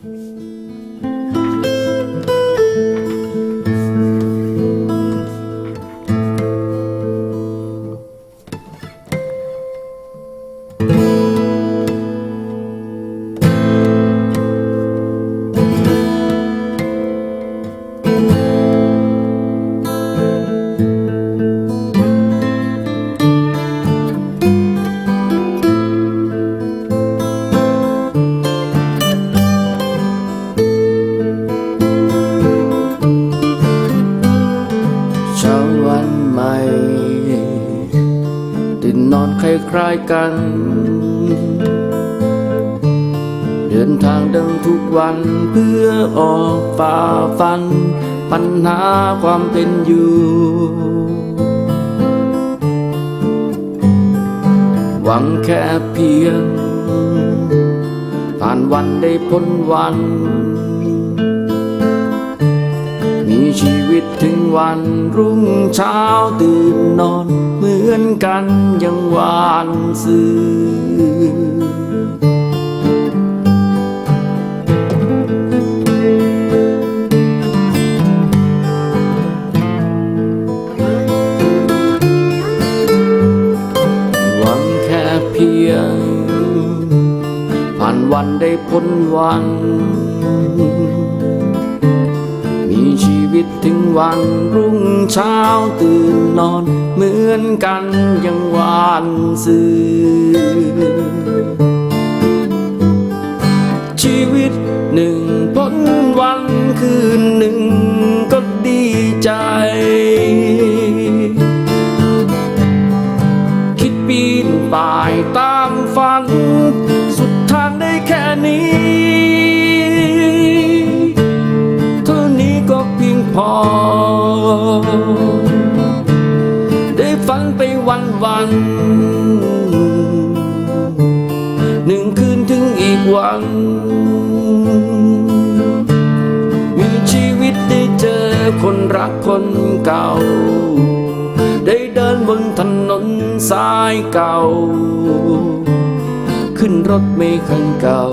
เวันใหมตื่นนอนคล้ายๆกัน เดินทางเดังทุกวันเพื่อออกฝ่าฟัน ปัญหาความเป็นอยู่ หวังแค่เพียง ผ่านวันได้พ้นวัน วิตถึงวันรุ่งเช้าตื่นนอน เหมือนกันยังหวานซื่อหวังแค่เพียงผ่านวันได้พ้นวัน มีชีวิตถึงวันรุ่งเช้าตื่นนอน เหมือนกันยังหวานซื่อชีวิตหนึ่งพ้นวันคืนหนึ่งก็ดีใจคิดปีนป่ายตามฝัน สุดทางได้แค่นี้ พอ ได้ฝันไปวันวัน หนึ่งคืนถึงอีกวัน มีชีวิตได้เจอคนรักคนเก่า ได้เดินบนถนนสายเก่า ขึ้นรถเมล์คันเก่า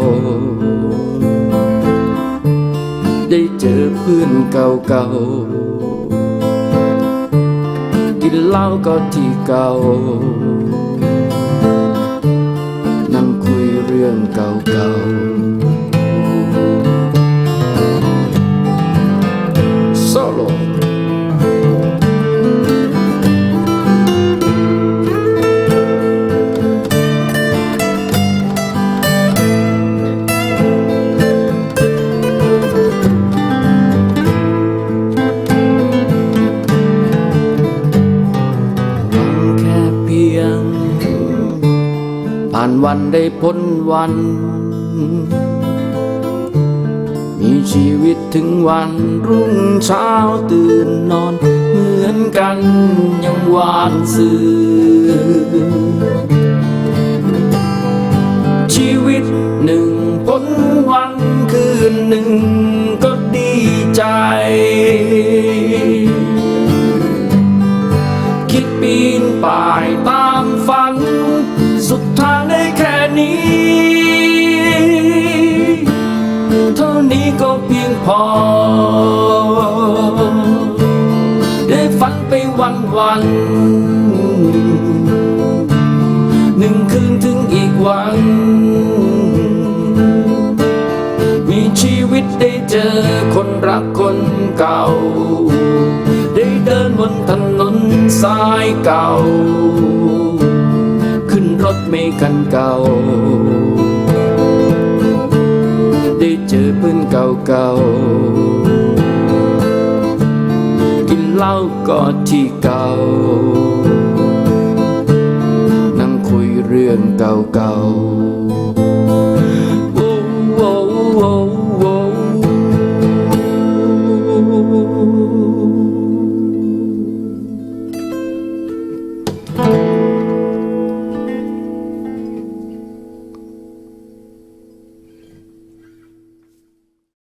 ได้เจอเพื่อนเก่าๆกินเหล้าก็ที่เก่า ยง ผ่านวันได้พ้นวัน มีชีวิตถึงวันรุ่งเช้าตื่นนอน เหมือนกันยังหวานซื่อชีวิตหนึ่งพ้นวันคืนหนึ่ง ปีนป่ายตามฝัน สุดทางได้แค่นี้ เท่านี้ก็เพียงพอ ได้ฝันไปวันวัน หนึ่งคืนถึงอีกวัน มีชีวิตได้เจอคนรักคนเก่า เดินบนถนนสายเก่า ขึ้นรถเมล์คันเก่า ได้เจอเพื่อนเก่าเก่ากินเหล้าก็ที่เก่า นั่งคุยเรื่องเก่าๆ